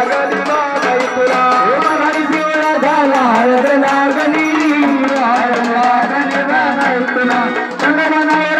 நாகனி நாகனி நாகனி நாகனி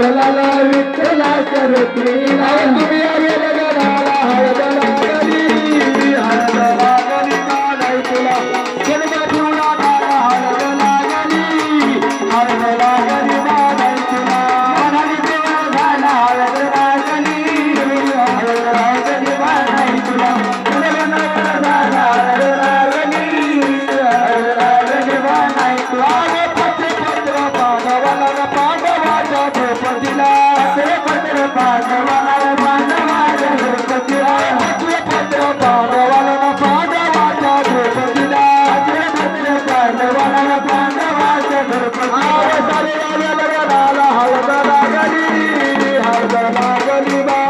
विठ्ठलाला विठ्ठला करते तुम्ही आले जगाला हळद लागली हळद लागली काढाय तुला जन्म ठेवला हळद लागली पांडवाला पांडवाच्या घरपणाला हळद लागली हळद लागली बा